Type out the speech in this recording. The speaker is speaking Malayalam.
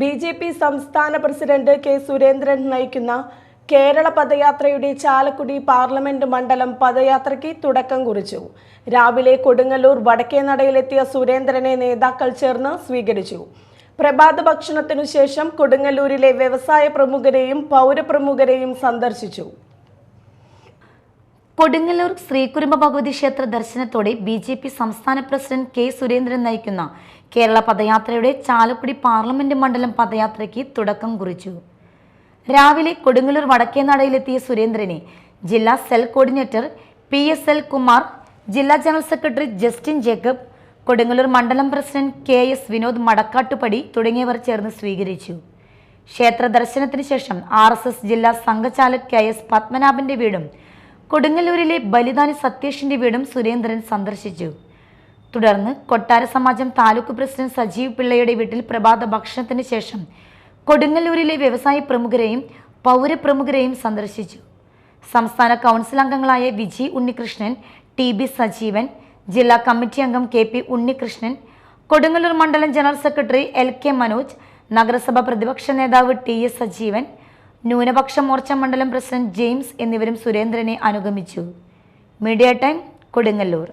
ബി ജെ പി സംസ്ഥാന പ്രസിഡന്റ് കെ സുരേന്ദ്രൻ നയിക്കുന്ന കേരള പദയാത്രയുടെ ചാലക്കുടി പാർലമെന്റ് മണ്ഡലം പദയാത്രയ്ക്ക് തുടക്കം കുറിച്ചു. രാവിലെ കൊടുങ്ങല്ലൂർ വടക്കേനടയിലെത്തിയ സുരേന്ദ്രനെ നേതാക്കൾ ചേർന്ന് സ്വീകരിച്ചു. പ്രഭാത ഭക്ഷണത്തിനു ശേഷം കൊടുങ്ങല്ലൂരിലെ വ്യവസായ പ്രമുഖരെയും പൗരപ്രമുഖരെയും സന്ദർശിച്ചു. കൊടുങ്ങല്ലൂർ ശ്രീകുരുമ്പ ഭഗവതി ക്ഷേത്ര ദർശനത്തോടെ ബി ജെ പി സംസ്ഥാന പ്രസിഡന്റ് കെ സുരേന്ദ്രൻ നയിക്കുന്ന കേരള പദയാത്രയുടെ ചാലക്കുടി പാർലമെന്റ് മണ്ഡലം പദയാത്രയ്ക്ക് തുടക്കം കുറിച്ചു. രാവിലെ കൊടുങ്ങല്ലൂർ വടക്കേനടയിലെത്തിയ സുരേന്ദ്രനെ ജില്ലാ cell coordinator P S L Kumar ജില്ലാ general secretary Justin Jacob Kodungallur മണ്ഡലം president K S Vinod Madakkattupadi തുടങ്ങിയവർ ചേർന്ന് സ്വീകരിച്ചു. ക്ഷേത്ര ദർശനത്തിന് ശേഷം ആർ എസ് എസ് ജില്ലാ സംഘചാലക് കെ എസ് പത്മനാഭന്റെ വീടും കൊടുങ്ങല്ലൂരിലെ ബലിദാനി സത്യേഷിന്റെ വീടും സുരേന്ദ്രൻ സന്ദർശിച്ചു. തുടർന്ന് കൊട്ടാര സമാജം താലൂക്ക് പ്രസിഡന്റ് സജീവ് പിള്ളയുടെ വീട്ടിൽ പ്രഭാത ഭക്ഷണത്തിന് ശേഷം കൊടുങ്ങല്ലൂരിലെ വ്യവസായ പ്രമുഖരെയും പൗരപ്രമുഖരെയും സന്ദർശിച്ചു. സംസ്ഥാന കൗൺസിൽ അംഗങ്ങളായ വിജി ഉണ്ണികൃഷ്ണൻ ടി ബി സജീവൻ ജില്ലാ കമ്മിറ്റി അംഗം കെ പി ഉണ്ണികൃഷ്ണൻ കൊടുങ്ങല്ലൂർ മണ്ഡലം general secretary L K Manoj നഗരസഭ പ്രതിപക്ഷ നേതാവ് ടി എസ് സജീവൻ ന്യൂനപക്ഷ മോർച്ച മണ്ഡലം പ്രസിഡന്റ് ജെയിംസ് എന്നിവരും സുരേന്ദ്രനെ അനുഗമിച്ചു. Media time Kodungallur.